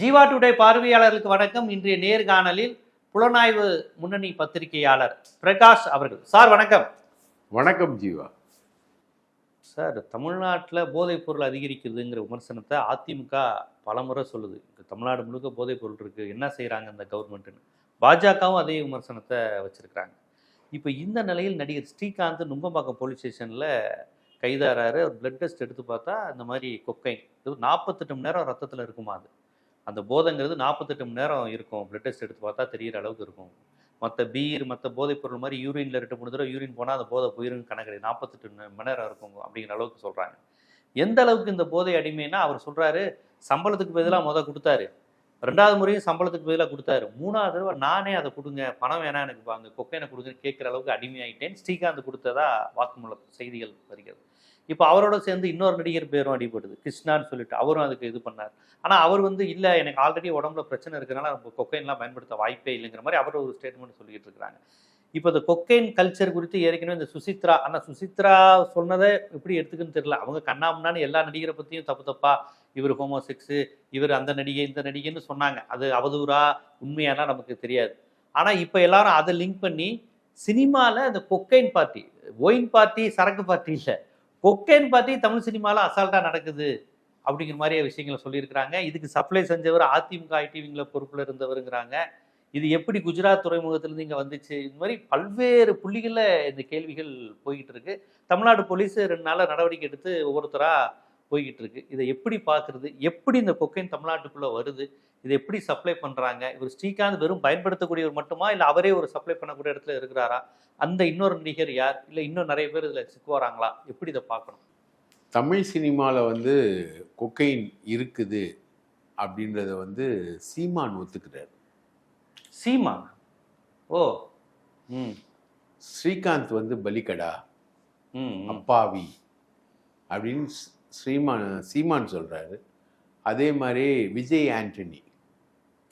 Jeeva today பார்வையாளர்களுக்கு வணக்கம். இன்றைய நேர்காணலில் புலனாய்வு முன்னணி பத்திரிகையாளர் பிரகாஷ் அவர்கள். சார் வணக்கம். வணக்கம் ஜீவா. சார் தமிழ்நாட்டில் போதைப் பொருள் அதிகரிக்குதுங்கிற விமர்சனத்தை அதிமுக பலமுறை சொல்லுது. தமிழ்நாடு முழுக்க போதைப் பொருள் இருக்கு. என்ன செய்கிறாங்க இந்த கவர்மெண்ட்டுன்னு பாஜகவும் அதே விமர்சனத்தை வச்சிருக்கிறாங்க. இப்போ இந்த நிலையில் நடிகர் ஸ்ரீகாந்த் நுங்கம்பாக்கம் போலீஸ் ஸ்டேஷனில் கைதாராரு பிளட் டெஸ்ட் எடுத்து பார்த்தா இந்த மாதிரி கொக்கைன். இது நாற்பத்தெட்டு மணி நேரம் ரத்தத்தில் இருக்குமா அது? அந்த போதைங்கிறது நாற்பத்தெட்டு மணி நேரம் இருக்கும். பிளட் டெஸ்ட் எடுத்து பார்த்தா தெரிகிற அளவுக்கு இருக்கும். மற்ற பீர் மற்ற போதைப் பொருள் மாதிரி யூரின்ல ரெண்டு மூணு தடவை யூரின் போனால் அந்த போதை போயிருன்னு கணக்கு நாற்பத்தெட்டு மணி நேரம் இருக்கும் அப்படிங்கிற அளவுக்கு சொல்கிறாங்க எந்த அளவுக்கு இந்த போதை அடிமைன்னா அவர் சொல்கிறாரு சம்பளத்துக்கு பதிலாக மொதல் கொடுத்தாரு. ரெண்டாவது முறையும் சம்பளத்துக்கு பதிலாக கொடுத்தாரு. மூணாவது தடவை நானே அதை கொடுங்க பணம் வேணாம் எனக்கு அந்த கொக்கைனை கொடுங்கன்னு கேட்குற அளவுக்கு அடிமையாயிட்டேன். ஸ்ரீகாந்த் கொடுத்ததா வாக்குமூல செய்திகள் வருகிறது. இப்போ அவரோட சேர்ந்து இன்னொரு நடிகர் பேரும் அடிபடுது. கிருஷ்ணான்னு சொல்லிட்டு அவரும் அதுக்கு இது பண்ணார். ஆனால் அவர் வந்து இல்லை எனக்கு ஆல்ரெடி உடம்புல பிரச்சனை இருக்கிறனால நம்ம கொக்கைன்லாம் பயன்படுத்த வாய்ப்பே இல்லைங்கிற மாதிரி அவர் ஒரு ஸ்டேட்மெண்ட் சொல்லிட்டு இருக்கிறாங்க. இப்போ இந்த கொக்கைன் கல்ச்சர் குறித்து ஏற்கனவே இந்த சுசித்ரா ஆனால் சுசித்ரா சொன்னதை எப்படி எடுத்துக்குன்னு தெரியல. அவங்க கண்ணாமண்ணான்னு எல்லா நடிகரை பற்றியும் தப்பு தப்பா இவர் ஹோமோசெக்ஸு இவர் அந்த நடிகை இந்த நடிகைன்னு சொன்னாங்க. அது அவதூறா உண்மையானா நமக்கு தெரியாது. ஆனால் இப்போ எல்லாரும் அதை லிங்க் பண்ணி சினிமாவில் இந்த கொக்கைன் பார்ட்டி ஒயின் பார்ட்டி சரக்கு பார்ட்டி இல்லை. கொக்கைன் பற்றி தமிழ் சினிமாவில் அசால்ட்டாக நடக்குது அப்படிங்கிற மாதிரியே விஷயங்களை சொல்லியிருக்கிறாங்க. இதுக்கு சப்ளை செஞ்சவர் அதிமுக ஐடிவிங்கில் பொறுப்பில் இருந்தவருங்கிறாங்க. இது எப்படி குஜராத் துறைமுகத்திலிருந்து இங்கே வந்துச்சு? இது மாதிரி பல்வேறு புள்ளிகளில் இந்த கேள்விகள் போய்கிட்டு இருக்கு. தமிழ்நாடு போலீஸ் ரெண்டு நாளாக நடவடிக்கை எடுத்து ஒவ்வொருத்தராக போய்கிட்டு இருக்கு இதை எப்படி பார்க்குறது? எப்படி இந்த கொக்கைன் தமிழ்நாட்டுக்குள்ளே வருது? இதை எப்படி சப்ளை பண்ணுறாங்க இவர் ஸ்ரீகாந்த் வெறும் பயன்படுத்தக்கூடியவர் மட்டுமா? இல்லை அவரே ஒரு சப்ளை பண்ணக்கூடிய இடத்துல இருக்கிறாரா? அந்த இன்னொரு நடிகர் யார்? இல்லை இன்னும் நிறைய பேர் இதில் சிக்குவாராங்களா? எப்படி இதை பார்க்கணும்? தமிழ் சினிமாவில் வந்து கொக்கைன் இருக்குது அப்படின்றத வந்து சீமான் ஒத்துக்கிறார். சீமா ஓ ம். ஸ்ரீகாந்த் வந்து ம். அப்பாவி அப்படின்னு ஸ்ரீமான் சீமான் சொல்கிறாரு அதே மாதிரி விஜய் ஆண்டனி.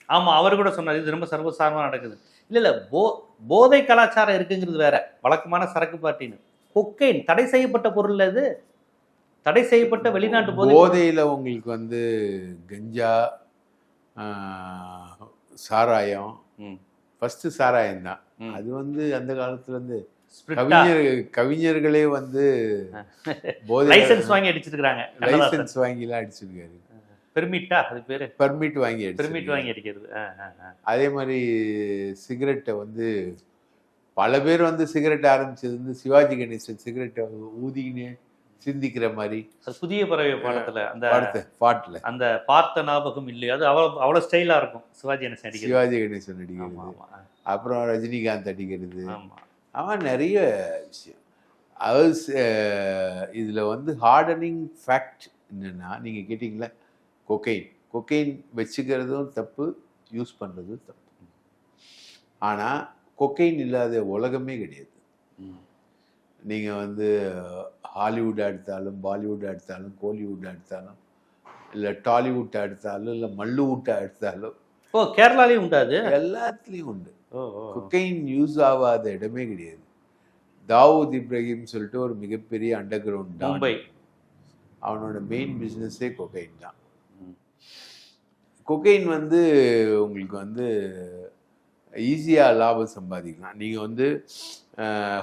ஆமா அவர் கூட சொன்னார் இது ரொம்ப சர்வசாதாரணமா நடக்குது. இல்ல இல்ல போ போதை கலாச்சாரம் இருக்குங்கிறது வேற. வழக்கமான சரக்கு பார்ட்டின்னு கொக்கைன் தடை செய்யப்பட்ட பொருள் அது தடை செய்யப்பட்ட வெளிநாட்டு போதை. போதையில் உங்களுக்கு வந்து கஞ்சா சாராயம். ஃபஸ்ட்டு சாராயம் தான். அது வந்து அந்த காலத்துல இருந்து ஸ்பிரிட்டா கவிஞர் கவிஞர்களே வந்து போதை லைசென்ஸ் வாங்கி அடிச்சிருக்காங்க லைசன்ஸ் வாங்கிலாம் அடிச்சிருக்காரு. பெர்மிட்டா அது பேரு? பர்மிட் வாங்கி பெர்மிட். வாங்கி அடிக்கிறது. அதே மாதிரி சிகரெட்டை வந்து பல பேர் வந்து சிகரெட் ஆரம்பிச்சது வந்து சிவாஜி கணேசன் சிகரெட்டை ஊதிக்கின்னு சிந்திக்கிற மாதிரி. புதிய பறவை பாடத்துல அந்த பாட்டில். அந்த பார்த்த ஞாபகம் இல்லையோ? அது அவ்வளவு அவ்வளவு ஸ்டைலா இருக்கும் சிவாஜி கணேசன் சிவாஜி கணேசன் அடிக்கிறது. அப்புறம் ரஜினிகாந்த் அடிக்கிறது. ஆமா. அவன் நிறைய விஷயம். அஹ், இதுல வந்து ஹார்டனிங் ஃபேக்ட் என்னன்னா நீங்க கேட்டிங்களா கொக்கைன் கொக்கைன் வச்சுக்கிறதும் தப்பு யூஸ் பண்றதும் தப்பு. ஆனா கொக்கைன் இல்லாத உலகமே கிடையாது. ம். நீங்க வந்து ஹாலிவுட் எடுத்தாலும் பாலிவுட் எடுத்தாலும் கோலிவுட் எடுத்தாலும் இல்லை டாலிவுட் எடுத்தாலும் இல்லை மல்லுவுட் எடுத்தாலும் ஓ கேரளாலயும் உண்டா அது? எல்லாத்துலேயும் உண்டு. கொக்கைன் யூஸ் ஆகாத இடமே கிடையாது. தாவூத் இப்ராஹிம் சொல்லிட்டு ஒரு மிகப்பெரிய அண்டர் கிரவுண்ட் மும்பை. அவனோட மெயின் பிஸ்னஸே கொக்கைன் தான். கொக்கைன் வந்து உங்களுக்கு வந்து ஈஸியாக லாபம் சம்பாதிக்கலாம். நீங்கள் வந்து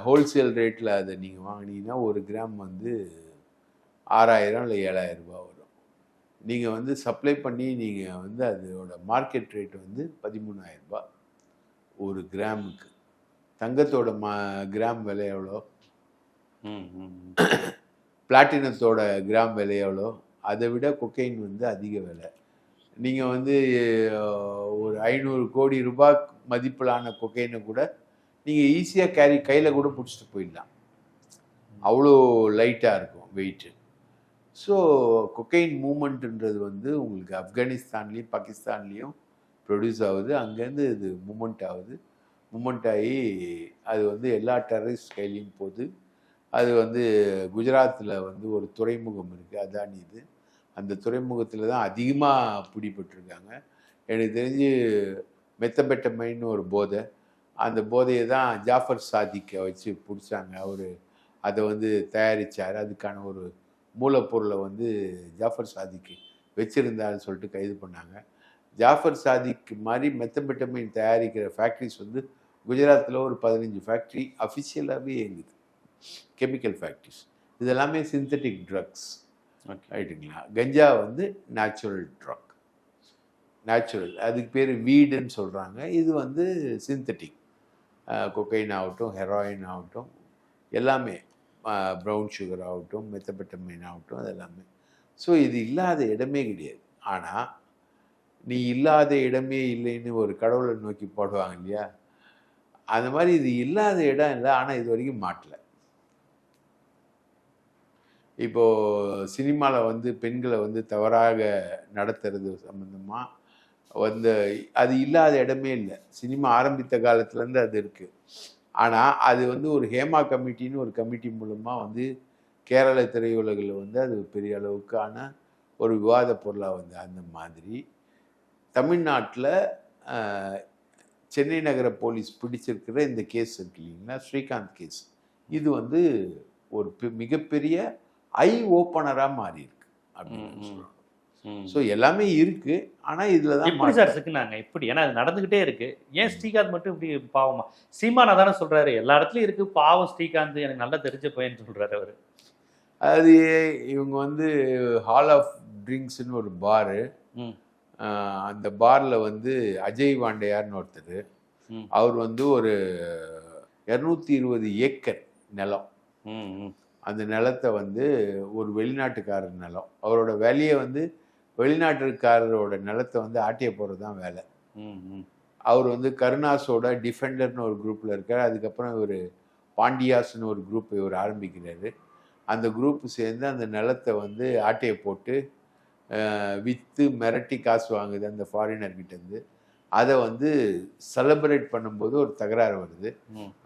ஹோல்சேல் ரேட்டில் அதை நீங்கள் வாங்கினீங்கன்னா ஒரு கிராம் வந்து ஆறாயிரம் இல்லை ஏழாயிரம் ரூபாய் வரும். நீங்கள் வந்து சப்ளை பண்ணி நீங்கள் வந்து அதோட மார்க்கெட் ரேட் வந்து பதிமூணாயிரம் ரூபாய். ஒரு கிராமுக்கு. தங்கத்தோட மா கிராம் விலை எவ்வளோ. பிளாட்டினத்தோட கிராம் விலை எவ்வளோ? அதை விட கொக்கைன் வந்து அதிக விலை. நீங்கள் வந்து ஒரு ஐநூறு கோடி ரூபாய் மதிப்பிலான கொக்கைனை கூட நீங்கள் ஈஸியாக கேரி கையில் கூட பிடிச்சிட்டு போயிடலாம். அவ்வளோ லைட்டாக இருக்கும் வெயிட்டு ஸோ கொக்கைன் மூமெண்ட்டுன்றது வந்து உங்களுக்கு ஆப்கானிஸ்தான்லேயும் பாகிஸ்தான்லேயும் ப்ரொடியூஸ் ஆகுது. அங்கேருந்து இது மூமெண்ட் ஆகுது. மூமெண்ட் ஆகி அது வந்து எல்லா டெரரிஸ்ட் கையிலையும் போகுது. அது வந்து குஜராத்தில் வந்து ஒரு துறைமுகம் இருக்குது அதானி இது. அந்த துறைமுகத்தில் தான் அதிகமாக பிடிபட்டிருக்காங்க. எனக்கு தெரிஞ்சு மெத்தபெட்டமைன்னு ஒரு போதை. அந்த போதையை தான் ஜாஃபர் சாதிக்கை வச்சு பிடிச்சாங்க. அவர் அதை வந்து தயாரித்தார் அதுக்கான ஒரு மூலப்பொருளை வந்து ஜாஃபர் சாதிக்கு வச்சுருந்தாருன்னு சொல்லிட்டு கைது பண்ணாங்க. ஜாஃபர் சாதிக் மாதிரி மெத்தமெட்டமைன் தயாரிக்கிற ஃபேக்ட்ரிஸ் வந்து குஜராத்தில் ஒரு பதினஞ்சு ஃபேக்ட்ரி அஃபிஷியலாகவே இயங்குது. கெமிக்கல் ஃபேக்ட்ரிஸ் இதெல்லாமே சிந்தட்டிக் ட்ரக்ஸ் ஓகே ரைட்டுங்களா கஞ்சா வந்து நேச்சுரல் ட்ரக் நேச்சுரல் அதுக்கு பேர் வீடுன்னு சொல்கிறாங்க இது வந்து சிந்தட்டிக் கொக்கைன் ஆகட்டும் ஹெராயின் ஆகட்டும் எல்லாமே. ப்ரௌன் சுகர் ஆகட்டும் மெத்தபெட்டமைன் ஆகட்டும் அது எல்லாமே ஸோ இது இல்லாத இடமே கிடையாது. ஆனால் நீ இல்லாத இடமே இல்லைன்னு ஒரு கடவுளை நோக்கி போடுவாங்க இல்லையா? அந்த மாதிரி இது இல்லாத இடம் இல்லை ஆனால் இது வரைக்கும் மாட்டலை. இப்போது சினிமாவில் வந்து பெண்களை வந்து தவறாக நடத்துறது சம்மந்தமாக வந்து அது இல்லாத இடமே இல்லை. சினிமா ஆரம்பித்த காலத்துலேருந்து அது இருக்குது ஆனால் அது வந்து ஒரு ஹேமா கமிட்டின்னு ஒரு கமிட்டி மூலமாக வந்து கேரள திரையுலகில் வந்து அது பெரிய அளவுக்கான ஒரு விவாத பொருளாக வந்து அந்த மாதிரி தமிழ்நாட்டில் சென்னை நகர போலீஸ் பிடிச்சிருக்கிற இந்த கேஸ் இருக்கு இல்லைங்களா? ஸ்ரீகாந்த் கேஸ். இது வந்து ஒரு மிகப்பெரிய ஐ ஓப்பனராக மாறி இருக்கு அப்படின்னு. ஸோ எல்லாமே இருக்கு. ஆனால் இதில் தான் எப்படி சார் சிக்கினாங்க? எப்படி? ஏன்னா அது நடந்துகிட்டே இருக்கு. ஏன் ஸ்ரீகாந்த் மட்டும் இப்படி பாவமா? சீமானா தானே சொல்றாரு. எல்லா இடத்துலயும் இருக்கு. பாவம் ஸ்ரீகாந்த். எனக்கு நல்லா தெரிஞ்ச பையன் சொல்றாரு அவரு. அது இவங்க வந்து ஹால் ஆஃப் ட்ரிங்க்ஸ்னு ஒரு பாரு. அந்த பாரில் வந்து அஜய் வாண்டையார்னு ஒருத்தர். அவர் வந்து ஒரு இரநூத்தி இருபது ஏக்கர் நிலம். அந்த நிலத்தை வந்து ஒரு வெளிநாட்டுக்காரர் நிலம் அவரோட வேலையை வந்து வெளிநாட்டுக்காரரோட நிலத்தை வந்து ஆட்டிய போகிறது தான் வேலை. அவர் வந்து கருணாஸோட டிஃபெண்டர்னு ஒரு குரூப்பில் இருக்கார் அதுக்கப்புறம் இவர் பாண்டியாஸ்னு ஒரு குரூப் இவர் ஆரம்பிக்கிறாரு அந்த குரூப் சேர்ந்து அந்த நிலத்தை வந்து ஆட்டையை போட்டு விற்று மிரட்டி காசு வாங்குது அந்த ஃபாரினர்கிட்டேருந்து அதை வந்து செலிப்ரேட் பண்ணும்போது ஒரு தகராறு வருது.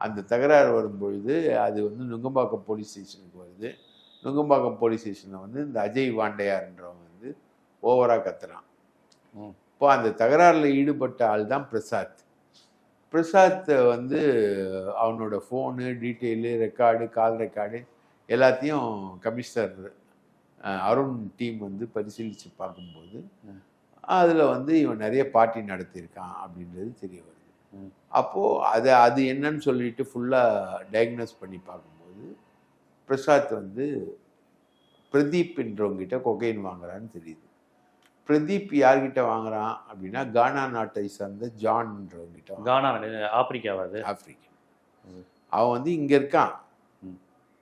அந்த தகராறு வரும்பொழுது அது வந்து நுங்கம்பாக்கம் போலீஸ் ஸ்டேஷனுக்கு வருது. நுங்கம்பாக்கம் போலீஸ் ஸ்டேஷனில் வந்து இந்த அஜய் வாண்டையார்ன்றவன் வந்து ஓவராக கத்துறான். இப்போ அந்த தகராறில் ஈடுபட்ட ஆள் தான் பிரசாத். பிரசாத் வந்து அவனோட phone detail record call record எல்லாத்தையும் கமிஷனர் அருண் டீம் வந்து பரிசீலித்து பார்க்கும்போது. அதில் வந்து இவன் நிறைய பார்ட்டி நடத்தியிருக்கான் அப்படின்றது தெரிய வருது. அப்போது அது அது என்னன்னு சொல்லிட்டு ஃபுல்லாக டயக்னோஸ் பண்ணி பார்க்கும்போது பிரசாத் வந்து பிரதீப் என்றவங்கிட்ட கொகைன் வாங்குறான்னு தெரியுது பிரதீப் யார்கிட்ட வாங்குறான் அப்படின்னா கானா நாட்டை சார்ந்த ஜான்ன்றவங்கிட்ட. கானா நடு- ஆப்பிரிக்காவா அது ஆப்பிரிக்கன் ம். அவன் வந்து இங்கே இருக்கான்.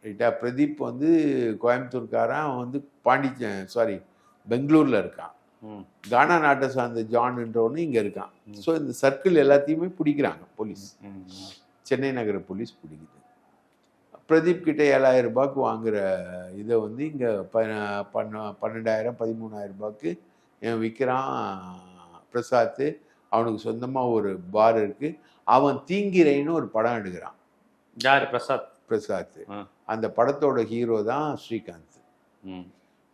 ரைட்டா பிரதீப் வந்து கோயம்புத்தூர்காரன் அவன் வந்து பாண்டிச்ச சாரி பெங்களூரில் இருக்கான். கானா நாட்டை சார்ந்த ஜான்ன்றவனு இங்கே இருக்கான். ஸோ இந்த சர்க்கிள் எல்லாத்தையுமே பிடிக்கிறாங்க போலீஸ். சென்னை நகர போலீஸ் பிடிக்குது. பிரதீப் கிட்ட ஏழாயிரம் ரூபாய்க்கு வாங்குற இதை வந்து இங்கே பன்னெண்டாயிரம் பதிமூணாயிரம் ரூபாய்க்கு விற்கிறான் பிரசாத் அவனுக்கு சொந்தமாக ஒரு பார் இருக்குது அவன் தீங்கிரைன்னு ஒரு படம் எடுக்கிறான். யாரு? பிரசாத்? பிரசாத். அந்த படத்தோட ஹீரோ தான் ஸ்ரீகாந்த்.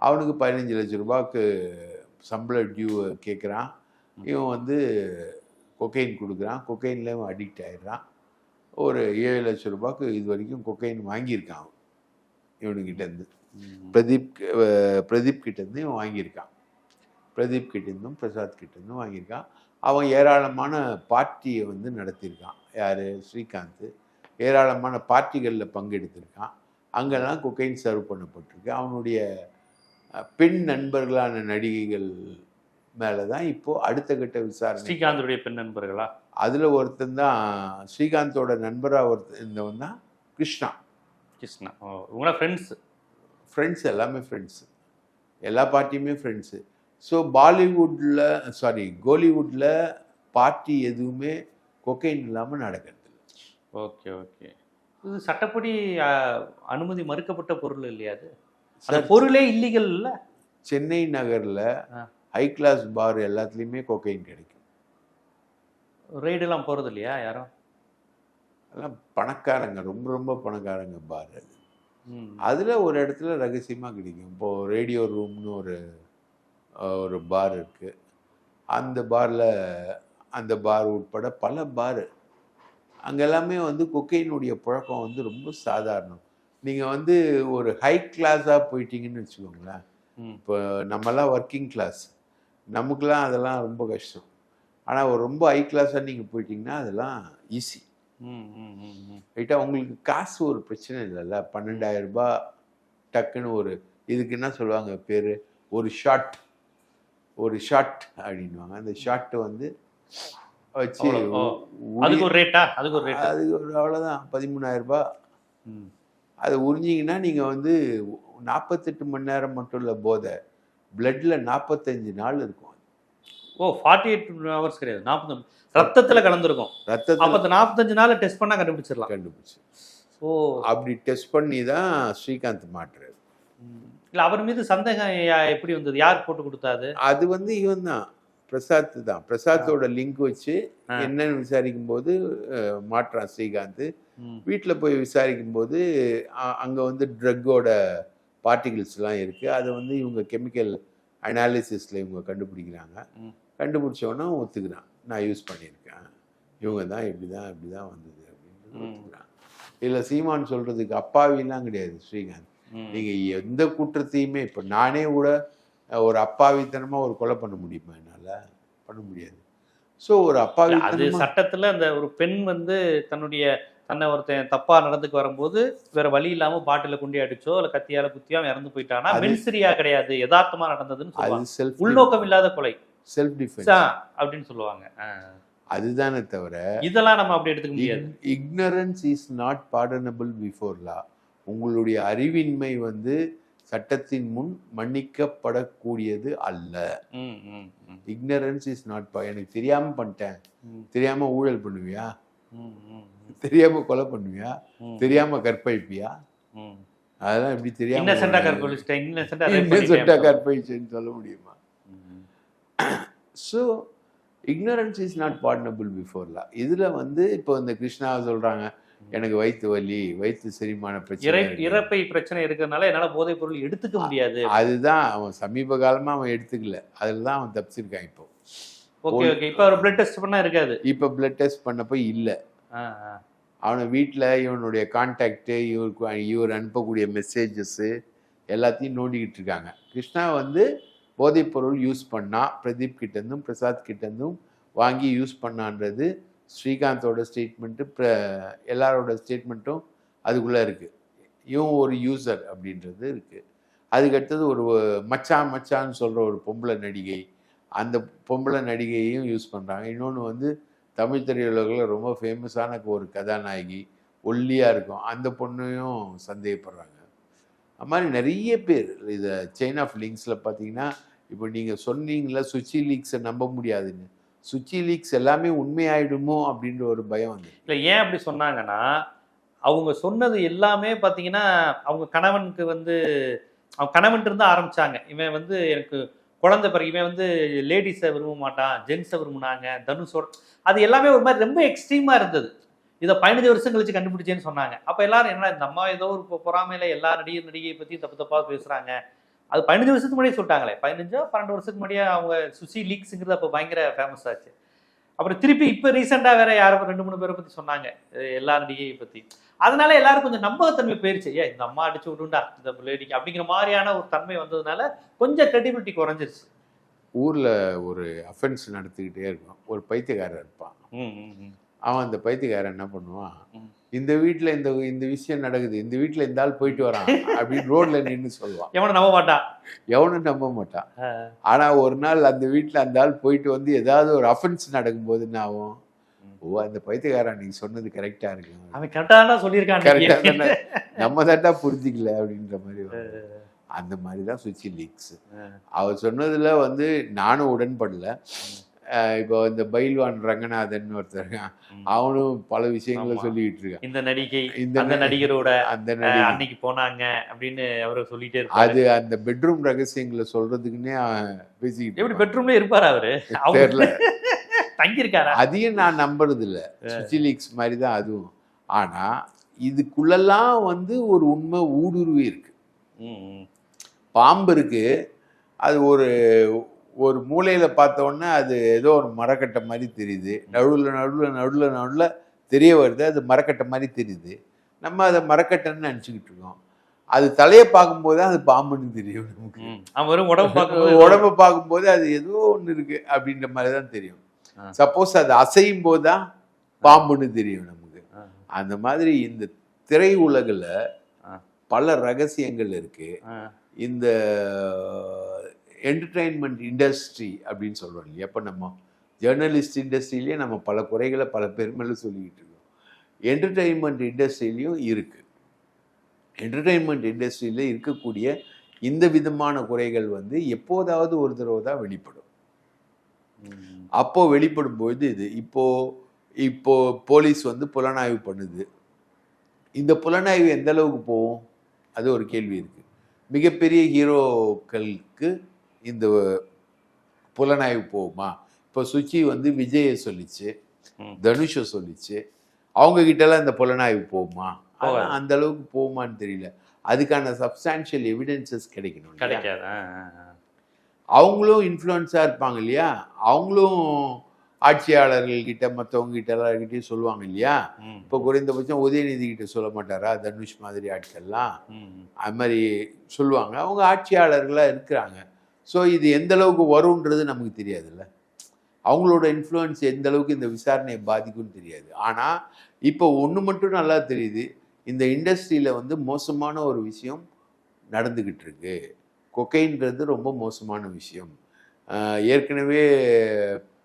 அவனுக்கு பதினஞ்சு லட்சம் ரூபாய்க்கு சம்பள டியூ கேட்குறான். இவன் வந்து கொக்கைன் கொடுக்குறான். கொக்கைனில் இவன் அடிக்ட் ஆயிடுறான். ஒரு ஏழு லட்சம் ரூபாய்க்கு இது வரைக்கும் கொக்கைன் வாங்கியிருக்கான் அவன். இவனுக்கிட்டேருந்து. பிரதீப் பிரதீப் கிட்டேருந்து இவன் வாங்கியிருக்கான். பிரதீப் கிட்டேருந்தும் பிரசாத் கிட்டேருந்தும் வாங்கியிருக்கான். அவன் ஏராளமான பார்ட்டியை வந்து நடத்தியிருக்கான். யார்? ஸ்ரீகாந்த். ஏராளமான பார்ட்டிகளில் பங்கெடுத்திருக்கான். அங்கெல்லாம் கொக்கைன் சர்வ் பண்ணப்பட்டிருக்கு. அவனுடைய பெண் நண்பர்களான நடிகைகள் மேலே தான் இப்போது அடுத்த கட்ட விசாரணை. ஸ்ரீகாந்தருடைய பெண் நண்பர்களா? அதில் ஒருத்தன் தான் ஸ்ரீகாந்தோட நண்பராக ஒருத்தன் இருந்தவன் தான் கிருஷ்ணா. கிருஷ்ணா. இவங்களா ஃப்ரெண்ட்ஸ் ஃப்ரெண்ட்ஸ் எல்லாமே ஃப்ரெண்ட்ஸு எல்லா பார்ட்டியுமே ஃப்ரெண்ட்ஸு ஸோ பாலிவுட்டில் சாரி கோலிவுட்டில் பார்ட்டி எதுவுமே கொக்கைன் இல்லாமல் நடக்கிறது. Okay okay. இது சட்டப்படி அனுமதி மறுக்கப்பட்ட பொருள் இல்லையா அது? அந்த பொருளே இல்லீகல் இல்ல? சென்னை நகரில். ஹை கிளாஸ் பார் எல்லாத்துலேயுமே கொக்கைன் கிடைக்கும். ரெய்டெல்லாம் போறது இல்லையா யாரும்? அதெல்லாம் பணக்காரங்க ரொம்ப ரொம்ப பணக்காரங்க பார் அது. அதில் ஒரு இடத்துல ரகசியமாக கிடைக்கும். இப்போது ரேடியோ ரூம்னு ஒரு ஒரு பார் இருக்குது அந்த பாரில் அந்த பார் உட்பட பல பார் அங்கே எல்லாமே வந்து கொக்கைனுடைய புழக்கம் வந்து ரொம்ப சாதாரணம். நீங்கள் வந்து ஒரு ஹை கிளாஸாக போயிட்டீங்கன்னு வச்சுக்கோங்களேன். இப்போ நம்மலாம் ஒர்க்கிங் கிளாஸ் நமக்குலாம் அதெல்லாம் ரொம்ப கஷ்டம். ஆனால் ஒரு ரொம்ப ஹை கிளாஸாக நீங்கள் போயிட்டீங்கன்னா அதெல்லாம் ஈஸி ம், ம், ம், ம். ரைட்டா உங்களுக்கு காசு ஒரு பிரச்சனை இல்லைல்ல. பன்னெண்டாயிரம் ரூபாய் டக்குன்னு ஒரு இதுக்கு என்ன சொல்லுவாங்க பேர்? ஒரு ஷாட் ஒரு ஷாட் அப்படின்வாங்க அந்த ஷாட் வந்து வச்சு அதுக்கு ஒரு ரேட்டா அதுக்கு ஒரு ரேட்டா அது ஒரு அவ்வளோதான் பதிமூணாயிரம் ரூபாய். அதை உறிஞ்சிங்கன்னா நீங்கள் வந்து நாற்பத்தெட்டு மணி நேரம் மட்டும் இல்லை போதை பிளட்டில் நாற்பத்தஞ்சு நாள் இருக்கும் ஓ ஃபார்ட்டி எயிட் ஹவர்ஸ் கிடையாது. நாற்பது ரத்தத்துல கலந்துருக்கும். ரத்தத்தில். அந்த நாற்பத்தஞ்சு நாள் டெஸ்ட் பண்ணா கண்டுபிடிச்சிடலாம். கண்டுபிடிச்சு. ஓ. அப்படி டெஸ்ட் பண்ணி தான் ஸ்ரீகாந்த் மாட்டுறாரு. இல்ல அவர் மீது சந்தேகம் எப்படி வந்தது? யார் போட்டு கொடுத்தாது அது வந்து இவன் தான். பிரசாத் தான் பிரசாத்தோட லிங்க் வச்சு. என்னன்னு விசாரிக்கும் போது மாட்டுறான் ஸ்ரீகாந்த். வீட்டில் போய் விசாரிக்கும் போது அங்க வந்து ட்ரக்கோட பார்ட்டிகிள்ஸ்லாம் இருக்கு அதை வந்து இவங்க கெமிக்கல் அனாலிசிஸ்ல இவங்க கண்டுபிடிக்கிறாங்க ம். கண்டுபிடிச்ச உடனே ஒத்துக்கிறான் நான் யூஸ் பண்ணியிருக்கேன் இவங்க தான் இப்படி தான் இப்படி தான் வந்தது அப்படின்னு. ஒத்துக்கிறான் இல்லை சீமான் சொல்றதுக்கு அப்பாவிலாம் கிடையாது ஸ்ரீகாந்த் ம். நீங்க எந்த குற்றத்தையுமே இப்போ நானே கூட ஒரு அப்பாவித்தனமா ஒரு கொலை பண்ண முடியுமா என்னால பண்ண முடியாது. ஸோ ஒரு இல்ல, அது சட்டத்துல அந்த ஒரு பெண் வந்து தன்னுடைய தன்னை ஒருத்தன் தப்பா நடந்துக்கு வரும்போது வேற வழி இல்லாம பாட்டில குண்டி அடிச்சோ இல்ல கத்தியால குத்தியோ இறந்து போயிட்டானா மென்சரியா கிடையாது யதார்த்தமா நடந்ததுன்னு சொல்லுவாங்க. உள்நோக்கம் இல்லாத கொலை. செல்ஃப் டிஃபென்ஸ் அப்படின்னு சொல்லுவாங்க. அதுதானே தவிர இதெல்லாம் நம்ம அப்படி எடுத்துக்க முடியாது. Ignorance is not pardonable before law உங்களுடைய அறிவின்மை வந்து சட்டத்தின் முன் மன்னிக்கப்படக்கூடியது அல்ல. இக்னரன்ஸ் இஸ் நாட் எனக்கு தெரியாம பண்ணிட்டேன். தெரியாம ஊழல் பண்ணுவியா? தெரியாம கொலை பண்ணுவியா? தெரியாம கற்பழிப்பியா. அதெல்லாம் எப்படி தெரியாம இன்னசென்டா கற்பழிச்சிட்டேன் இன்னசென்டா rape இன்னசென்டா பண்ணிட்டேன். கற்பழிச்சேன்னு சொல்ல முடியுமா? So ignorance is not pardonable before law இதுல வந்து இப்போ இந்த கிருஷ்ணா சொல்றாங்க எனக்கு வயிற்று வலி வயிற்று செரிமான பிரச்சனை. இறப்பை பிரச்சனை இருக்கிறதுனால என்னால போதைப் பொருள் எடுத்துக்க முடியாது. அதுதான் அவன் சமீப காலமா அவன் எடுத்துக்கல. அதுல தான் அவன் தப்பிச்சிருக்கான் இப்போ. Okay okay. இப்ப ஒரு பிளட் டெஸ்ட் பண்ணா இருக்காது. இப்போ பிளட் டெஸ்ட் பண்ணப்போ இல்ல. அவனை வீட்டில் இவனுடைய கான்டாக்டு இவருக்கு இவர் அனுப்பக்கூடிய மெசேஜஸ்ஸு எல்லாத்தையும் நோண்டிக்கிட்டு இருக்காங்க. கிருஷ்ணா வந்து போதைப்பொருள் யூஸ் பண்ணா பிரதீப் கிட்டேருந்தும் பிரசாத் கிட்டேருந்தும் வாங்கி யூஸ் பண்ணான்றது ஸ்ரீகாந்தோட ஸ்டேட்மெண்ட்டு ப்ர எல்லாரோட ஸ்டேட்மெண்ட்டும் அதுக்குள்ளே இருக்குது இவன் ஒரு யூசர் அப்படின்றது இருக்குது அதுக்கடுத்தது ஒரு மச்சான் மச்சான்னு சொல்கிற ஒரு பொம்பளை நடிகை அந்த பொம்பளை நடிகையையும் யூஸ் பண்ணுறாங்க இன்னொன்று வந்து தமிழ் திரையுலகில் ரொம்ப ஃபேமஸான ஒரு கதாநாயகி ஒல்லியாக இருக்கும். அந்த பொண்ணையும் சந்தேகப்படுறாங்க. அது மாதிரி நிறைய பேர் இதை செயின் ஆஃப் லிங்க்ஸில் பார்த்தீங்கன்னா இப்போ நீங்கள் சொன்னீங்களா சுச்சி லீக்ஸை நம்ப முடியாதுன்னு. சுச்சி லீக்ஸ் எல்லாமே உண்மையாயிடுமோ அப்படின்ற ஒரு பயம் வந்து. இல்லை ஏன் அப்படி சொன்னாங்கன்னா அவங்க சொன்னது எல்லாமே பார்த்தீங்கன்னா அவங்க கணவனுக்கு வந்து அவங்க கணவன் இருந்து ஆரம்பித்தாங்க இவன் வந்து எனக்கு குழந்தை பிறகு இவன் வந்து லேடிஸை விரும்ப மாட்டான் ஜென்ஸை விரும்பினாங்க தனுஷோட அது எல்லாமே ஒரு மாதிரி ரொம்ப எக்ஸ்ட்ரீமாக இருந்தது. இதை பதினஞ்சு வருஷம் கழிச்சு கண்டுபிடிச்சேன்னு சொன்னாங்க. அப்போ எல்லாரும் என்ன இந்த அம்மா ஏதோ ஒரு பொறாமையில் பொறாமையில எல்லா நடிகர் நடிகையை பற்றி தப்பு தப்பாக பேசுகிறாங்க அது பதினஞ்சு வருஷத்துக்கு முன்னாடியே சொல்லிட்டாங்களே. பதினஞ்சோ பன்னெண்டு வருஷத்துக்கு முன்னாடியே அவங்க சுசி லீக்ஸுங்கிறது அப்போ பயங்கர ஃபேமஸ் ஆச்சு. அப்புறம் திருப்பி இப்போ ரீசெண்டாக வேற யாரும் ரெண்டு மூணு பேரை பற்றி சொன்னாங்க. எல்லா நடிகையை பற்றி அதனால எல்லாரும் கொஞ்சம் நம்பகத்தன்மை போயிருச்சு. ஏன் இந்த அம்மா அடிச்சு விடுண்டா இந்த லேடிக்கு அப்படிங்கிற மாதிரியான ஒரு தன்மை வந்ததுனால கொஞ்சம் கிரெடிபிலிட்டி குறைஞ்சிருச்சு. ஊரில் ஒரு அஃபென்ஸ் நடத்திக்கிட்டே இருக்கும் ஒரு பைத்தியக்காரன் இருப்பான். அவன் அந்த பைத்தியக்காரன் என்ன பண்ணுவான். இந்த வீட்டில் இந்த இந்த விஷயம் நடக்குது இந்த வீட்டில் இந்த ஆள் போயிட்டு வரான் அப்படின்னு ரோட்ல நின்று சொல்லுவான். எவனை நம்ப மாட்டான். எவனும் நம்ப மாட்டான். ஆனா ஒரு நாள் அந்த வீட்டில் அந்த ஆள் போயிட்டு வந்து ஏதாவது ஒரு அஃபென்ஸ் நடக்கும்போது என்ன ஆகும். ஓ அந்த பைத்தியக்காரன் நீங்க சொன்னது கரெக்டா இருக்கு. அவன் கரெக்டாக சொல்லியிருக்கான் கரெக்டா. தானே? நம்ம தாட்டா புரிஞ்சிக்கல அப்படின்ற மாதிரி. அந்த மாதிரி தான் சுச்சி லீக்ஸ். அவர் சொன்னதுல வந்து நானும் உடன்படல. இப்போ இந்த பைல்வான் ரங்கநாதன் ஒருத்தர். அவனும் பல விஷயங்களை ஆமா. சொல்லிக்கிட்டு இருக்கான். இந்த நடிகை இந்த நடிகரோட அந்த அன்னைக்கு போனாங்க அப்படின்னு அவரு சொல்லிட்டே அது அந்த பெட்ரூம் ரகசியங்களை சொல்றதுக்குன்னே பேசிக்கிட்டு எப்படி. பெட்ரூம்ல இருப்பாரு அவரு? தெரியல. தங்கி இருக்காரா அதையும் நான் நம்புறது இல்ல சுச்சி லீக்ஸ் மாதிரி தான் அதுவும். ஆனா இதுக்குள்ளெல்லாம் வந்து ஒரு உண்மை ஊடுருவி இருக்கு. பாம்பு இருக்கு. அது ஒரு ஒரு மூலையில பார்த்த உடனே அது ஏதோ ஒரு மரக்கட்டை மாதிரி தெரியுது. நடுவில் நடுவில் நடுவில் நடுவில் தெரிய வருது. அது மரக்கட்டை மாதிரி தெரியுது. நம்ம அதை மரக்கட்டைன்னு நினச்சிக்கிட்டு இருக்கோம். அது தலையை பார்க்கும்போது தான் அது பாம்புன்னு தெரியும் நமக்கு. உடம்பு பார்க்கும்போது உடம்ப பார்க்கும்போது அது ஏதோ ஒண்ணு இருக்கு அப்படின்ற மாதிரி தான் தெரியும். சப்போஸ் அது அசையும் போது தான் பாம்புன்னு தெரியும் நமக்கு. அந்த மாதிரி இந்த திரை உலகுல. பல ரகசியங்கள் இருக்கு. ஆ. இந்த என்டர்டெயின்மெண்ட் இண்டஸ்ட்ரி அப்படின்னு சொல்றோம் இல்லையா? இப்போ நம்ம ஜேர்னலிஸ்ட் இண்டஸ்ட்ரியிலேயே நம்ம பல குறைகளை பல பேர் சொல்லிக்கிட்டு இருக்கோம். என்டர்டெயின்மெண்ட் இண்டஸ்ட்ரியிலையும் இருக்குது என்டர்டெயின்மெண்ட் இண்டஸ்ட்ரியில் இருக்கக்கூடிய இந்த விதமான குறைகள் வந்து எப்போதாவது ஒரு தடவை தான் வெளிப்படும். அப்போது அப்போ வெளிப்படும் பொழுது இது இப்போ இப்போ போலீஸ் வந்து புலனாய்வு பண்ணுது. இந்த புலனாய்வு எந்த அளவுக்கு போகும்? அது ஒரு கேள்வி இருக்குது மிகப்பெரிய ஹீரோக்களுக்கு இந்த புலனாய்வு போகுமா? இப்போ சுச்சி வந்து விஜயை சொல்லிச்சு. தனுஷை சொல்லிச்சு அவங்க கிட்டலாம் இந்த புலனாய்வு போகுமா? அந்த அளவுக்கு போகுமான்னு தெரியல. அதுக்கான சப்ஸ்டான்ஷியல் எவிடன்சஸ் கிடைக்கணும்? கிடைக்காது. அவங்களும் இன்ஃப்ளூயன்ஸாக இருப்பாங்க இல்லையா? அவங்களும் ஆட்சியாளர்கள் கிட்ட மற்றவங்க கிட்ட எல்லார்கிட்டயும் சொல்லுவாங்க இல்லையா. இப்போ குறைந்தபட்சம் உதயநிதி கிட்ட சொல்ல மாட்டாரா? தனுஷ் மாதிரி ஆட்கள்லாம். அது மாதிரி சொல்லுவாங்க. அவங்க ஆட்சியாளர்களாக இருக்கிறாங்க. ஸோ இது எந்த அளவுக்கு வரும்ன்றது நமக்கு தெரியாதுல்ல. அவங்களோட இன்ஃப்ளூயன்ஸ் எந்த அளவுக்கு இந்த விசாரணையை பாதிக்கும்னு தெரியாது. ஆனால் இப்போ ஒன்று மட்டும் நல்லா தெரியுது. இந்த இண்டஸ்ட்ரியில் வந்து மோசமான ஒரு விஷயம் நடந்துக்கிட்டு இருக்கு. கொக்கைன்றது ரொம்ப மோசமான விஷயம். ஏற்கனவே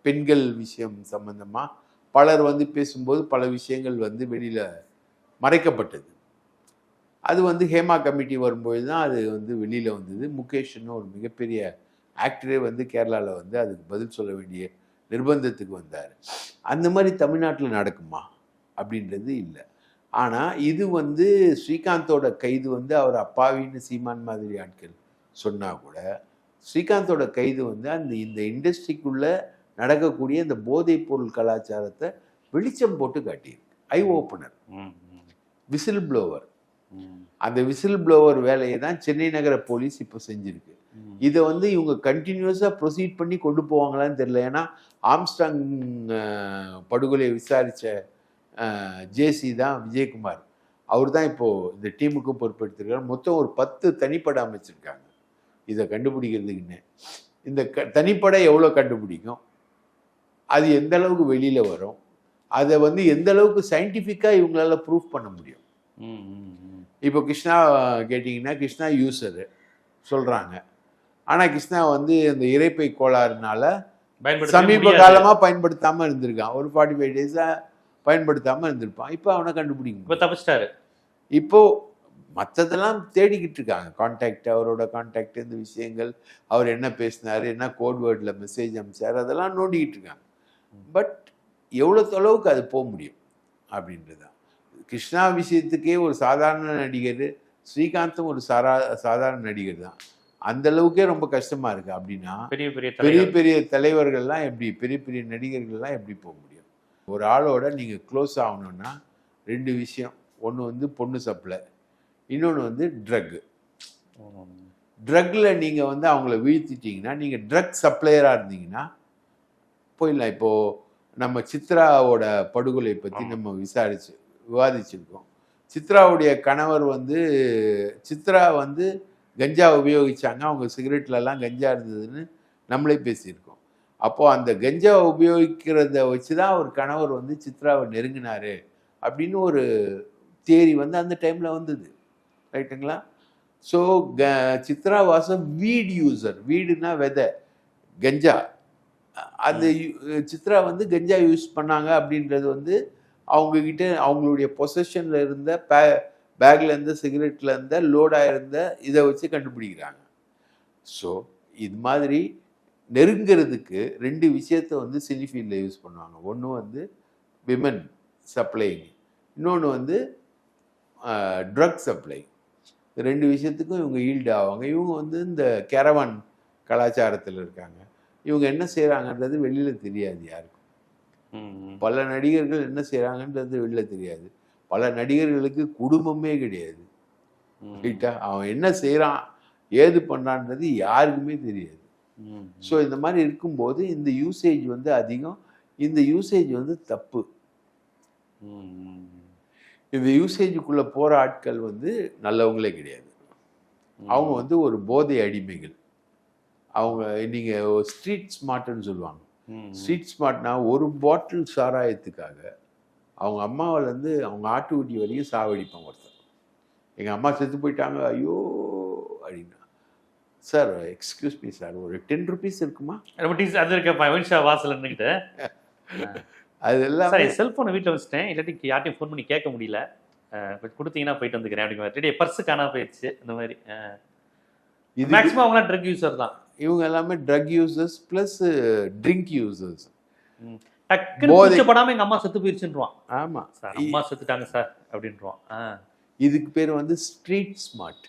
பெண்கள் விஷயம் சம்பந்தமாக பலர் வந்து பேசும்போது பல விஷயங்கள் வந்து வெளியில் மறைக்கப்பட்டது. அது வந்து ஹேமா கமிட்டி வரும்போது தான் அது வந்து வெளியில் வந்தது. முகேஷ்னு ஒரு மிகப்பெரிய ஆக்டரே வந்து கேரளாவில் வந்து அதுக்கு பதில் சொல்ல வேண்டிய நிர்பந்தத்துக்கு வந்தார். அந்த மாதிரி தமிழ்நாட்டில் நடக்குமா? அப்படின்றது இல்லை. ஆனால் இது வந்து ஸ்ரீகாந்தோட கைது வந்து அவர் அப்பாவின்னு சீமான் மாதிரி ஆட்கள் சொன்னால் கூட ஸ்ரீகாந்தோட கைது வந்து அந்த இந்த இண்டஸ்ட்ரிக்குள்ளே நடக்கக்கூடிய இந்த போதைப் பொருள் கலாச்சாரத்தை வெளிச்சம் போட்டு காட்டியிருக்கு. Eye opener. Whistle blower. அந்த விசில் ப்ளோவர் வேலையை தான் சென்னை நகர போலீஸ் இப்போ செஞ்சிருக்கு. இதை வந்து இவங்க கண்டினியூஸாக ப்ரொசீட் பண்ணி கொண்டு போவாங்களான்னு தெரியல. ஏன்னா ஆம்ஸ்டாங் படுகொலையை விசாரித்த ஜேசி தான் விஜயகுமார். அவர் தான் இப்போது இந்த டீமுக்கும் பொறுப்பெடுத்திருக்காரு. மொத்தம் ஒரு பத்து தனிப்படை அமைச்சிருக்காங்க. இதை கண்டுபிடிக்கிறதுக்குன்னு இந்த க தனிப்படை எவ்வளோ கண்டுபிடிக்கும்? அது எந்த அளவுக்கு வெளியில் வரும்? அதை வந்து எந்த அளவுக்கு சயின்டிஃபிக்காக இவங்களால ப்ரூஃப் பண்ண முடியும். இப்போ கிருஷ்ணா கேட்டிங்கன்னா கிருஷ்ணா யூசரு சொல்கிறாங்க ஆனால் கிருஷ்ணா வந்து இந்த இறைப்பை கோளாறுனால சமீப. காலமாக பயன்படுத்தாமல் இருந்திருக்கான். ஒரு ஃபார்ட்டி ஃபைவ் டேஸாக பயன்படுத்தாமல் இருந்திருப்பான். இப்போ அவனை கண்டுபிடிக்க இப்ப. தப்பிச்சிட்டாரு. இப்போ மற்றதெல்லாம் தேடிக்கிட்டு இருக்காங்க. கான்டாக்ட் அவரோட கான்டாக்ட் இந்த விஷயங்கள் அவர் என்ன பேசினார் என்ன கோட் வேர்டில் மெசேஜ் அனுப்பிச்சார் அதெல்லாம் நோண்டிக்கிட்டு இருக்காங்க. பட் எவ்வளோ தொலைவுக்கு அது போக முடியும் அப்படின்றது கிருஷ்ணா விஷயத்துக்கே ஒரு சாதாரண நடிகர் ஸ்ரீகாந்தும் ஒரு சாரா சாதாரண நடிகர் தான். அந்த அளவுக்கே ரொம்ப கஷ்டமா இருக்கு. அப்படின்னா பெரிய பெரிய பெரிய பெரிய தலைவர்கள்லாம் எப்படி பெரிய பெரிய நடிகர்கள்லாம் எப்படி போக முடியும்? ஒரு ஆளோட நீங்கள் க்ளோஸ் ஆகணும்னா ரெண்டு விஷயம். ஒன்று வந்து பொண்ணு சப்ளை இன்னொன்று வந்து ட்ரக் ம். ட்ரக்கில் நீங்கள் வந்து அவங்கள வீழ்த்திட்டீங்கன்னா நீங்கள் ட்ரக் சப்ளையராக இருந்தீங்கன்னா போயிடலாம். இப்போது நம்ம சித்ராவோட படுகொலை பற்றி. நம்ம விசாரிச்சு விவாதிச்சிருக்கோம். சித்ராவுடைய கணவர் வந்து சித்ரா வந்து கஞ்சா உபயோகிச்சாங்க. அவங்க சிகரெட்லலாம் கஞ்சா இருந்ததுன்னு நம்மளே பேசியிருக்கோம். அப்போது அந்த கஞ்சா உபயோகிக்கிறத வச்சு தான் அவர் கணவர் வந்து சித்ராவை நெருங்கினாரு அப்படின்னு ஒரு தேரி வந்து அந்த டைமில் வந்தது. ரைட்டுங்களா? ஸோ க சித்ரா வாஸ் அ வீட் யூசர். வீடுனா விதை கஞ்சா. அந்த சித்ரா வந்து கஞ்சா யூஸ் பண்ணாங்க அப்படின்றது வந்து அவங்கக்கிட்ட அவங்களுடைய பொசஷனில் இருந்த பே பேக்லேருந்து இருந்த சிகரெட்ல இருந்த லோடாக இருந்த இதை வச்சு கண்டுபிடிக்கிறாங்க. ஸோ இது மாதிரி நெருங்கிறதுக்கு ரெண்டு விஷயத்த வந்து சினிஃபீல்டில் யூஸ் பண்ணுவாங்க. ஒன்று வந்து விமன் சப்ளைங் இன்னொன்று வந்து ட்ரக் சப்ளை ரெண்டு விஷயத்துக்கும் இவங்க ஈல்டு ஆவாங்க. இவங்க வந்து இந்த கேரவான் கலாச்சாரத்தில் இருக்காங்க. இவங்க என்ன செய்கிறாங்கன்றது வெளியில் தெரியாது யாருக்கு பல நடிகர்கள் என்ன செய்கிறாங்கன்றது வெளியில் தெரியாது. பல நடிகர்களுக்கு குடும்பமே கிடையாது. ரைட்டா? அவன் என்ன செய்கிறான் ஏது பண்ணுறான்றது யாருக்குமே தெரியாது. ஸோ இந்த மாதிரி இருக்கும்போது இந்த யூசேஜ் வந்து அதிகம். இந்த யூசேஜ் வந்து தப்பு. இந்த யூசேஜுக்குள்ளே போகிற ஆட்கள் வந்து நல்லவங்களே கிடையாது. அவங்க வந்து ஒரு போதை அடிமைகள். அவங்க நீங்க ஸ்ட்ரீட் ஸ்மார்ட்னு சொல்லுவாங்க. ஸ்ட்ரீட் ஸ்மார்ட்னா ஒரு பாட்டில் சாராயத்துக்காக அவங்க அம்மாவிலேருந்து அவங்க ஆட்டுக்குட்டி வரையும் சாவடிப்பாங்க ஒருத்தர் எங்கள் அம்மா செத்து போயிட்டாங்க ஐயோ அப்படின்னா. சார் எக்ஸ்கியூஸ் மீ சார் ஒரு டென் ருபீஸ் இருக்குமா? அது இருக்க வாசல் இருந்துக்கிட்டு அது எல்லாமே சார் செல்ஃபோனை வீட்டில் வச்சுட்டேன். இல்லாட்டி யார்ட்டையும் ஃபோன் பண்ணி கேட்க முடியல. கொடுத்தீங்கன்னா போயிட்டு வந்துக்கிறேன் அப்படிங்கிற பர்ஸு காணா போயிடுச்சு இந்த மாதிரி. இது மேக்ஸிமம் அவங்களாம் ட்ரக் யூசர் தான். இவங்க எல்லாமே drug users plus drink users டக்குன்னு குடிச்சப்படாம எங்க அம்மா செத்து போயிருச்சுன்றான் ஆமாம் சார் அம்மா செத்துட்டாங்க சார் அப்படின்றான் இதுக்கு பேர் வந்து ஸ்ட்ரீட் ஸ்மார்ட்.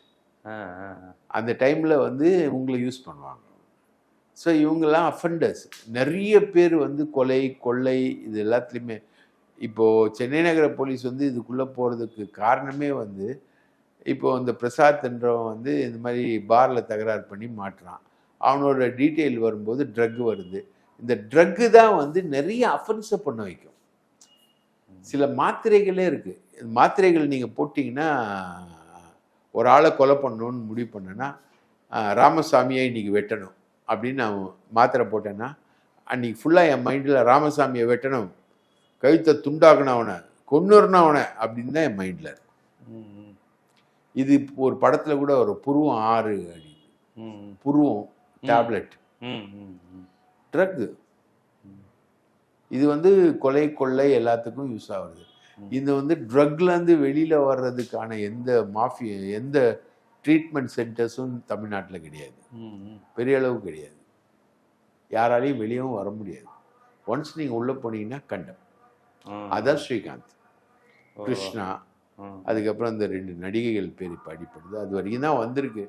அந்த டைமில் வந்து உங்களை யூஸ் பண்ணுவாங்க. ஸோ இவங்கெல்லாம் அஃபண்டர்ஸ் நிறைய பேர் வந்து கொலை கொள்ளை இது எல்லாத்துலேயுமே. இப்போது சென்னை நகர போலீஸ் வந்து இதுக்குள்ளே போகிறதுக்கு காரணமே வந்து இப்போ இந்த பிரசாத் என்றவன் வந்து இந்த மாதிரி பாரில் தகராறு பண்ணி மாட்டுறான். அவனோட டீட்டெயில் வரும்போது ட்ரக் வருது. இந்த ட்ரக்கு தான் வந்து நிறைய அஃபென்ஸை பண்ண வைக்கும். சில மாத்திரைகளே இருக்குது மாத்திரைகள் நீங்கள் போட்டிங்கன்னா ஒரு ஆளை கொலை பண்ணணும்னு முடிவு பண்ணேன்னா ராமசாமியை இன்னைக்கு வெட்டணும். அப்படின்னு நான் மாத்திரை போட்டேன்னா அன்னைக்கு ஃபுல்லாக என் மைண்டில் ராமசாமியை வெட்டணும். கழுத்தை துண்டாக்கணும் அவனை கொன்னுறணும் அவனை அப்படின்னு தான் என் மைண்டில் இருக்கு. இது ஒரு படத்தில் கூட ஒரு புருவம் ஆறு அடி. ம், புருவம். டேப்லெட். ட்ரக்கு. இது வந்து கொலை கொள்ளை எல்லாத்துக்கும் யூஸ் ஆகுது இது வந்து ட்ரக்லேருந்து வெளியில் வர்றதுக்கான எந்த மாஃபி எந்த ட்ரீட்மெண்ட் சென்டர்ஸும் தமிழ்நாட்டில் கிடையாது. பெரிய அளவு கிடையாது. யாராலையும் வெளியவும் வர முடியாது. ஒன்ஸ் நீங்கள் உள்ளே போனீங்கன்னா கண்டம். அதான் ஸ்ரீகாந்த். கிருஷ்ணா. அதுக்கப்புறம் இந்த ரெண்டு நடிகைகள் பேர் இப்போ அடிப்படுது அது வரைக்கும் தான் வந்திருக்கு.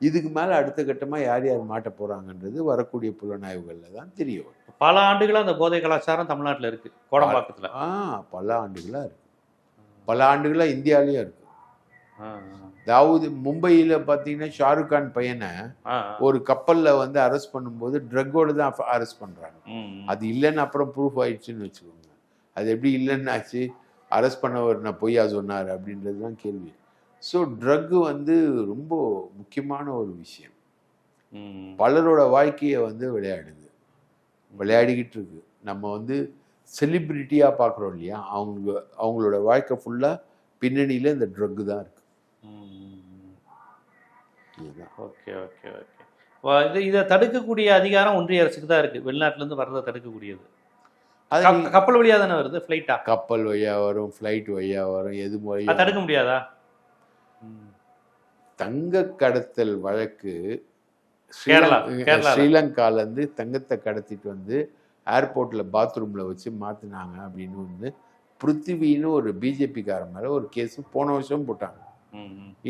இதுக்கு மேலே அடுத்த கட்டமாக யார் யார் மாட்ட போகிறாங்கன்றது வரக்கூடிய புலனாய்வுகளில் தான் தெரிய வரும். பல ஆண்டுகளா அந்த போதை கலாச்சாரம் தமிழ்நாட்டுல இருக்கு கோடம்பாக்கத்துல. ஆ பல ஆண்டுகளாக இருக்கு. பல ஆண்டுகளாக இந்தியாவிலேயும் இருக்கு. ஆ, அதாவது மும்பையில் பார்த்தீங்கன்னா ஷாருக் கான் பையனை. ஒரு கப்பலில் வந்து அரெஸ்ட் பண்ணும்போது ட்ரக்கோடு தான் அரெஸ்ட் பண்ணுறாங்க. அது இல்லைன்னு அப்புறம் ப்ரூஃப் ஆயிடுச்சுன்னு வச்சுக்கோங்க. அது எப்படி இல்லைன்னு ஆச்சு அரெஸ்ட் பண்ணவர் நான் பொய்யா சொன்னார் அப்படின்றது தான் கேள்வி. ஸோ ட்ரக்கு வந்து ரொம்ப முக்கியமான ஒரு விஷயம். பலரோட வாழ்க்கையை வந்து விளையாடுது. விளையாடிக்கிட்டு இருக்கு நம்ம வந்து செலிப்ரிட்டியாக பார்க்குறோம் இல்லையா? அவங்க அவங்களோட வாழ்க்கை ஃபுல்லாக பின்னணியில் இந்த ட்ரக்கு தான் இருக்கு. Okay okay okay. இது இதை தடுக்கக்கூடிய அதிகாரம் ஒன்றிய அரசுக்கு தான் இருக்கு. வெளிநாட்டுல இருந்து வர்றதை தடுக்கக்கூடிய அது கப்பல் வழியா தானே வருது? ஃப்ளைட்டா கப்பல் வழியாக வரும் ஃப்ளைட் வழியாக வரும் எது வழியாக தடுக்க முடியாதா. தங்க கடத்தல் வழக்கு. ஸ்ரீலங்காலேருந்து தங்கத்தை கடத்திட்டு வந்து ஏர்போர்ட்டில் பாத்ரூமில் வச்சு மாற்றினாங்க அப்படின்னு வந்து பிருத்திவின்னு ஒரு பிஜேபிக்காரன் மேலே ஒரு கேஸ் போன வருஷம் போட்டாங்க.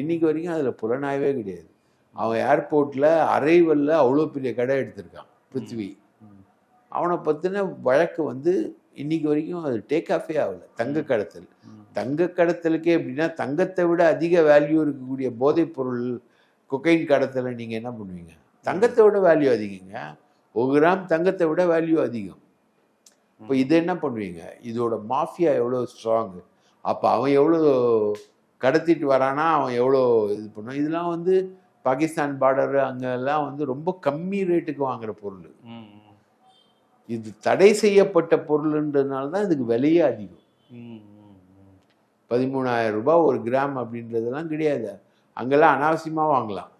இன்னைக்கு வரைக்கும் அதில் புலனாய்வே கிடையாது அவன் ஏர்போர்ட்டில் அரைவல்ல அவ்வளோ பெரிய கடை எடுத்திருக்கான் பிருத்திவி. அவனை பற்றின வழக்கு வந்து இன்னைக்கு வரைக்கும் அது டேக் ஆஃபே ஆகல. தங்க கடத்தல். தங்க கடத்தலுக்கே எப்படின்னா தங்கத்தை விட அதிக வேல்யூ இருக்கக்கூடிய போதைப் பொருள் கொக்கைன் கடத்தலை நீங்கள் என்ன பண்ணுவீங்க? தங்கத்தை விட வேல்யூ அதிகங்க. ஒரு கிராம் தங்கத்தை விட வேல்யூ அதிகம். இப்போ இதை என்ன பண்ணுவீங்க? இதோட மாஃபியா எவ்வளோ ஸ்ட்ராங்கு அப்போ அவன் எவ்வளோ கடத்திட்டு வரானா? அவன் எவ்வளோ இது பண்ணுவான்? இதெல்லாம் வந்து பாகிஸ்தான் பார்டர் அங்கெல்லாம் வந்து ரொம்ப கம்மி ரேட்டுக்கு வாங்குற பொருள். இது தடை செய்யப்பட்ட பொருள்ன்றதுனால தான் இதுக்கு விலையே அதிகம். பதிமூணாயிரம் ரூபாய் ஒரு கிராம் அப்படின்றதெல்லாம் கிடையாது. அங்கெல்லாம் அனாவசியமாக வாங்கலாம்.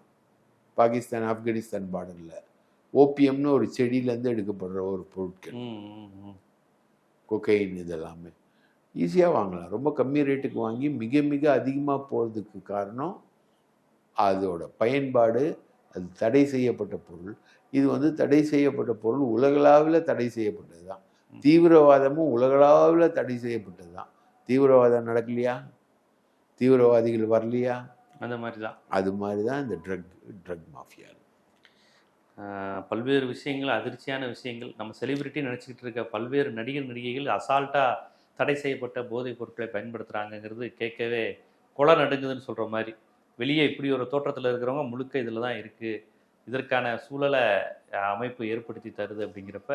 பாகிஸ்தான் ஆப்கானிஸ்தான் பார்டரில் ஓபிஎம்னு ஒரு செடியிலேருந்து எடுக்கப்படுற ஒரு பொருட்கள். கொக்கைன் இதெல்லாமே. ஈஸியாக வாங்கலாம். ரொம்ப கம்மி ரேட்டுக்கு வாங்கி மிக மிக அதிகமாக போகிறதுக்கு காரணம் அதோட பயன்பாடு அது தடை செய்யப்பட்ட பொருள். இது வந்து தடை செய்யப்பட்ட பொருள் உலகளாவில் தடை செய்யப்பட்டது தான் தீவிரவாதமும் உலகளாவில் தடை செய்யப்பட்டது தான் தீவிரவாதம் நடக்கலையா? தீவிரவாதிகள் வரலையா? அந்த மாதிரி தான் அது மாதிரி தான் இந்த ட்ரக் ட்ரக் மாஃபியா. பல்வேறு விஷயங்கள் அதிர்ச்சியான விஷயங்கள். நம்ம செலிபிரிட்டி நினச்சிக்கிட்டு இருக்க பல்வேறு நடிகர் நடிகைகள் அசால்ட்டாக தடை செய்யப்பட்ட போதைப் பொருட்களை பயன்படுத்துகிறாங்கங்கிறது கேட்கவே கொலை நடுங்குதுன்னு சொல்கிற மாதிரி. வெளியே இப்படி ஒரு தோற்றத்தில் இருக்கிறவங்க முழுக்க இதில் தான் இருக்குது இதற்கான சூழலை அமைப்பு ஏற்படுத்தி தருது அப்படிங்கிறப்ப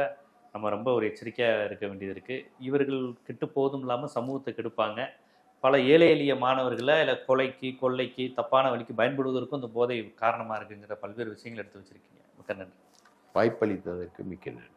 நம்ம ரொம்ப ஒரு எச்சரிக்கையாக இருக்க வேண்டியது இருக்குது இவர்கள் கெட்டு போதும் இல்லாமல் சமூகத்தை கெடுப்பாங்க. பல ஏழை எளிய மாணவர்களை இல்லை கொலைக்கு கொள்ளைக்கு தப்பான வழிக்கு பயன்படுவதற்கும் இந்த போதை காரணமாக இருக்குங்கிற பல்வேறு விஷயங்கள் எடுத்து வச்சுருக்கீங்க. மிக்க நன்றி. வாய்ப்பளித்ததற்கு மிக்க நன்றி.